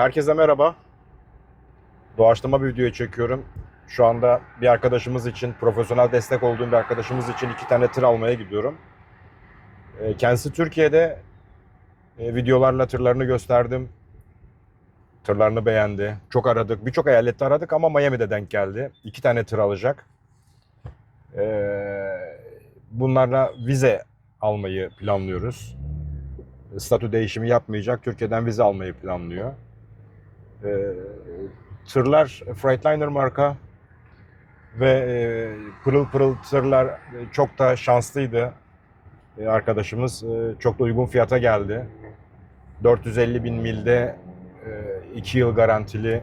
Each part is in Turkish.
Herkese merhaba. Doğaçlama bir video çekiyorum. Şu anda bir arkadaşımız için, profesyonel destek olduğum bir arkadaşımız için iki tane tır almaya gidiyorum. Ee, Kendisi Türkiye'de e, videolarla tırlarını gösterdim. Tırlarını beğendi. Çok aradık. Birçok eyalette aradık ama Miami'de denk geldi. İki tane tır alacak. Ee, Bunlarla vize almayı planlıyoruz. Statü değişimi yapmayacak. Türkiye'den vize almayı planlıyor. Ee, tırlar Freightliner marka ve e, pırıl pırıl tırlar e, çok da şanslıydı. E, arkadaşımız e, çok da uygun fiyata geldi. 450 bin milde 2 yıl garantili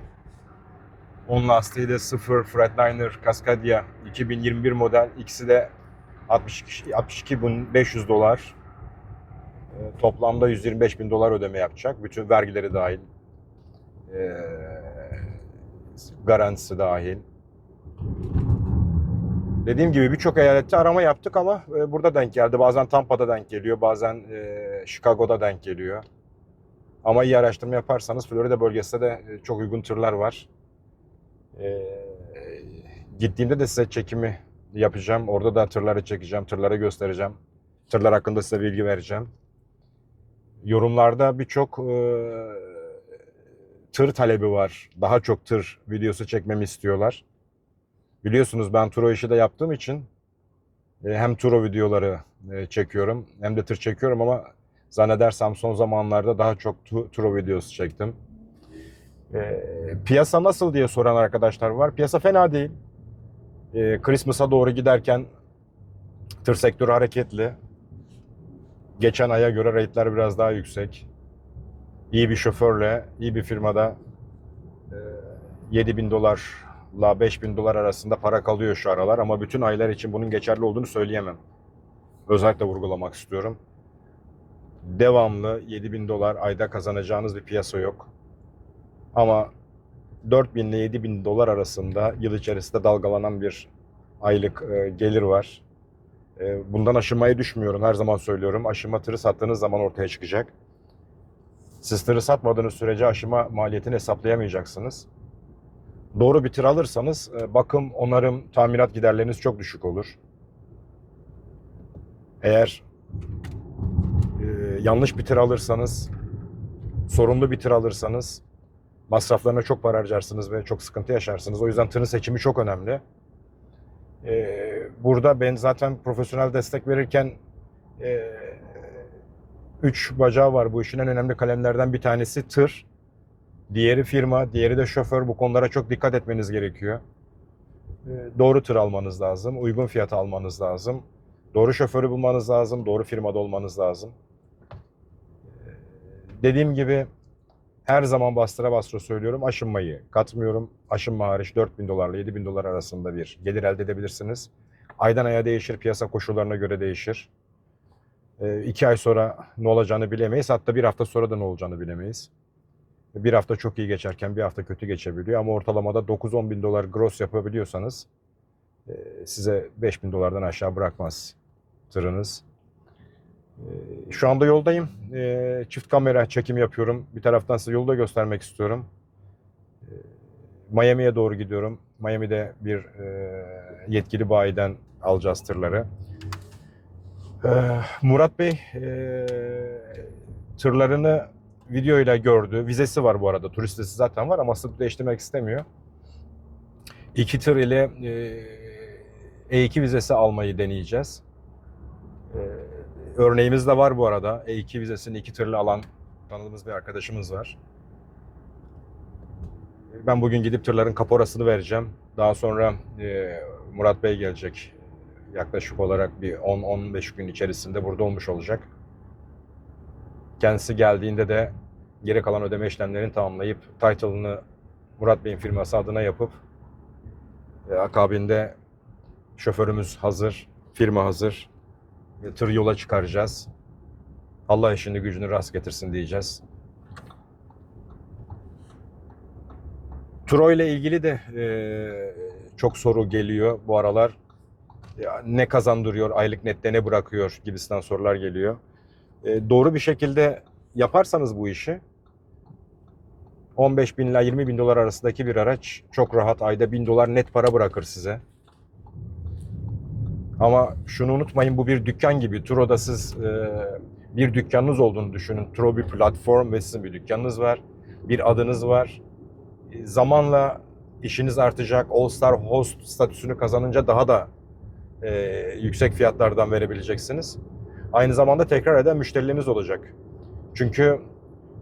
10 lastiği de 0 Freightliner Cascadia 2021 model. İkisi de 62 62.500 dolar. E, Toplamda 125 bin dolar ödeme yapacak. Bütün vergileri dahil. E, garantisi dahil. Dediğim gibi birçok eyalette arama yaptık ama burada denk geldi. Bazen Tampa'da denk geliyor, bazen Chicago'da denk geliyor. Ama iyi araştırma yaparsanız Florida bölgesinde de çok uygun tırlar var. Gittiğimde de size çekimi yapacağım. Orada da tırları çekeceğim, tırları göstereceğim. Tırlar hakkında size bilgi vereceğim. Yorumlarda birçok tır talebi var. Daha çok tır videosu çekmemi istiyorlar. Biliyorsunuz ben Turo işi de yaptığım için e, hem Turo videoları e, çekiyorum hem de tır çekiyorum ama zannedersem son zamanlarda daha çok tu- Turo videosu çektim. E, piyasa nasıl diye soran arkadaşlar var. Piyasa fena değil. E, Christmas'a doğru giderken tır sektörü hareketli. Geçen aya göre rate'ler biraz daha yüksek. İyi bir şoförle, iyi bir firmada e, 7 bin dolarla 5 bin dolar arasında para kalıyor şu aralar. Ama bütün aylar için bunun geçerli olduğunu söyleyemem. Özellikle vurgulamak istiyorum. Devamlı 7 bin dolar ayda kazanacağınız bir piyasa yok. Ama 4 bin ile 7 bin dolar arasında yıl içerisinde dalgalanan bir aylık e, gelir var. E, bundan aşınmayı düşmüyorum. Her zaman söylüyorum. Aşıma tırı sattığınız zaman ortaya çıkacak. Siz tırı satmadığınız sürece aşıma maliyetini hesaplayamayacaksınız. Doğru bir tır alırsanız e, bakım, onarım, tamirat giderleriniz çok düşük olur. Eğer e, yanlış bir tır alırsanız, sorunlu bir tır alırsanız masraflarına çok para harcarsınız ve çok sıkıntı yaşarsınız. O yüzden tırın seçimi çok önemli. Ee, burada ben zaten profesyonel destek verirken e, üç bacağı var bu işin en önemli kalemlerden bir tanesi tır. Diğeri firma, diğeri de şoför. Bu konulara çok dikkat etmeniz gerekiyor. Ee, doğru tır almanız lazım, uygun fiyata almanız lazım. Doğru şoförü bulmanız lazım, doğru firmada olmanız lazım. Ee, dediğim gibi her zaman bastıra bastıra söylüyorum. Aşınmayı katmıyorum. Aşınma hariç 4000 dolarla 7000 dolar arasında bir gelir elde edebilirsiniz. Aydan aya değişir. Piyasa koşullarına göre değişir. Ee, iki ay sonra ne olacağını bilemeyiz. Hatta bir hafta sonra da ne olacağını bilemeyiz. Bir hafta çok iyi geçerken bir hafta kötü geçebiliyor. Ama ortalamada 9-10 bin dolar gross yapabiliyorsanız e, size 5 bin dolardan aşağı bırakmaz tırınız. Ee, Şu anda yoldayım. Ee, Çift kamera çekim yapıyorum. Bir taraftan size yolu da göstermek istiyorum. Miami'ye doğru gidiyorum. Miami'de bir e, yetkili bayiden alacağız tırları. Ee, Murat Bey e, tırlarını videoyla gördü. Vizesi var bu arada. Turist vizesi zaten var ama sırf değiştirmek istemiyor. İki tır ile e, E2 vizesi almayı deneyeceğiz. Ee, Örneğimiz de var bu arada. E2 vizesini iki tırlı alan tanıdığımız bir arkadaşımız var. Ben bugün gidip tırların kaporasını vereceğim. Daha sonra e, Murat Bey gelecek. Yaklaşık olarak bir 10-15 gün içerisinde burada olmuş olacak. Kendisi geldiğinde de geri kalan ödeme işlemlerini tamamlayıp title'ını Murat Bey'in firması adına yapıp e, akabinde şoförümüz hazır, firma hazır, tır yola çıkaracağız. Allah işini gücünü rast getirsin diyeceğiz. Turo ile ilgili de e, çok soru geliyor bu aralar. Ne kazandırıyor, aylık nette ne bırakıyor gibisinden sorular geliyor. E, doğru bir şekilde yaparsanız bu işi 15 bin ila 20 bin dolar arasındaki bir araç çok rahat ayda 1000 dolar net para bırakır size. Ama şunu unutmayın bu bir dükkan gibi. Turo'da siz e, bir dükkanınız olduğunu düşünün. Turo bir platform ve sizin bir dükkanınız var. Bir adınız var. E, zamanla işiniz artacak. All Star Host statüsünü kazanınca daha da e, yüksek fiyatlardan verebileceksiniz. Aynı zamanda tekrar eden müşterileriniz olacak. Çünkü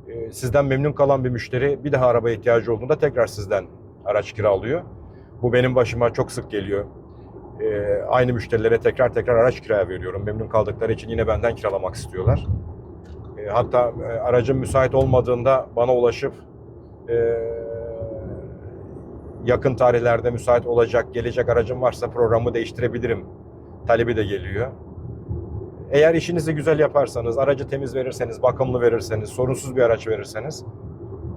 e, sizden memnun kalan bir müşteri bir daha arabaya ihtiyacı olduğunda tekrar sizden araç kiralıyor. Bu benim başıma çok sık geliyor. E, aynı müşterilere tekrar tekrar araç kiraya veriyorum. Memnun kaldıkları için yine benden kiralamak istiyorlar. E, hatta e, aracın müsait olmadığında bana ulaşıp e, yakın tarihlerde müsait olacak, gelecek aracım varsa programı değiştirebilirim talebi de geliyor. Eğer işinizi güzel yaparsanız, aracı temiz verirseniz, bakımlı verirseniz, sorunsuz bir araç verirseniz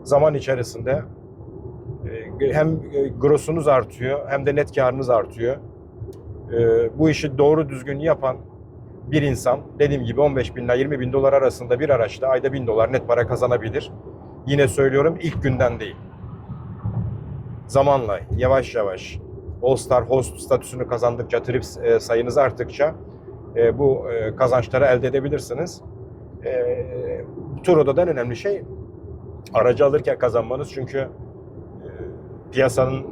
zaman içerisinde e, hem e, grosunuz artıyor hem de net karınız artıyor. E, Bu işi doğru düzgün yapan bir insan dediğim gibi 15 bin ile 20 bin dolar arasında bir araçta ayda 1000 dolar net para kazanabilir. Yine söylüyorum ilk günden değil. Zamanla yavaş yavaş All Star Host statüsünü kazandıkça, trip e, sayınız arttıkça e, bu e, kazançları elde edebilirsiniz. Turo'da en önemli şey aracı alırken kazanmanız çünkü piyasanın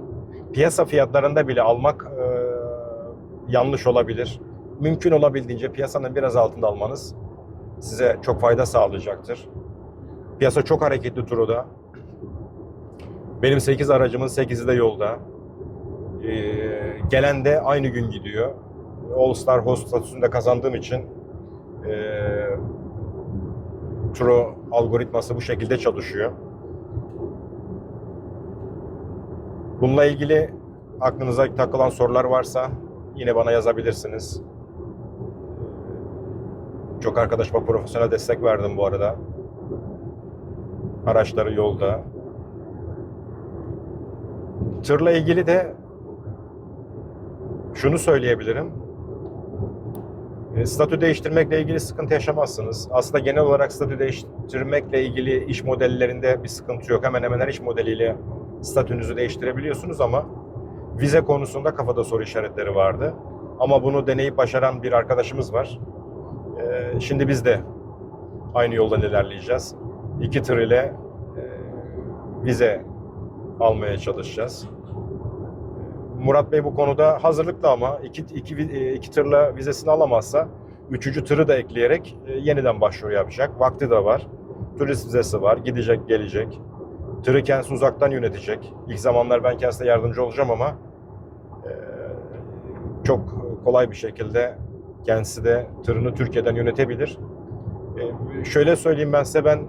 piyasa fiyatlarında bile almak yanlış olabilir. Mümkün olabildiğince piyasanın biraz altında almanız size çok fayda sağlayacaktır. Piyasa çok hareketli Turo'da. Benim 8 aracımın 8'i de yolda. Ee, gelen de aynı gün gidiyor. All Star Host statüsünde kazandığım için e, Turo algoritması bu şekilde çalışıyor. Bununla ilgili aklınıza takılan sorular varsa yine bana yazabilirsiniz. Çok arkadaşıma profesyonel destek verdim bu arada. Araçları yolda. Tırla ilgili de şunu söyleyebilirim. E, Statü değiştirmekle ilgili sıkıntı yaşamazsınız. Aslında genel olarak statü değiştirmekle ilgili iş modellerinde bir sıkıntı yok. Hemen hemen her iş modeliyle statünüzü değiştirebiliyorsunuz ama vize konusunda kafada soru işaretleri vardı. Ama bunu deneyip başaran bir arkadaşımız var. E, Şimdi biz de aynı yoldan ilerleyeceğiz. İki tır ile e, vize almaya çalışacağız. Murat Bey bu konuda hazırlıklı ama iki, iki, iki tırla vizesini alamazsa üçüncü tırı da ekleyerek e, yeniden başvuru yapacak. Vakti de var. Turist vizesi var. Gidecek, gelecek. Tırı kendisi uzaktan yönetecek. İlk zamanlar ben kendisine yardımcı olacağım ama e, çok kolay bir şekilde kendisi de tırını Türkiye'den yönetebilir. E, şöyle söyleyeyim ben size ben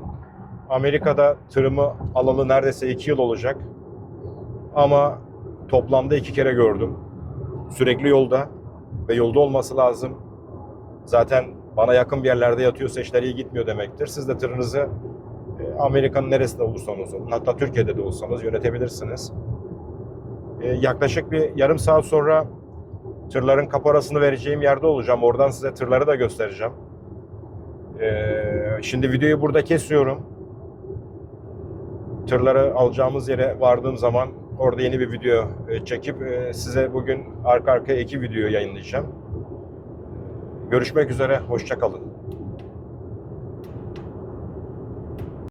Amerika'da tırımı alalı neredeyse iki yıl olacak. Ama toplamda iki kere gördüm. Sürekli yolda ve yolda olması lazım. Zaten bana yakın bir yerlerde yatıyorsa işler iyi gitmiyor demektir. Siz de tırınızı e, Amerika'nın neresinde olursanız olun, hatta Türkiye'de de olsanız yönetebilirsiniz. E, Yaklaşık bir yarım saat sonra tırların kaporasını vereceğim yerde olacağım. Oradan size tırları da göstereceğim. E, Şimdi videoyu burada kesiyorum. Tırları alacağımız yere vardığım zaman orada yeni bir video e, çekip e, size bugün arka arkaya iki video yayınlayacağım. Görüşmek üzere, hoşça kalın.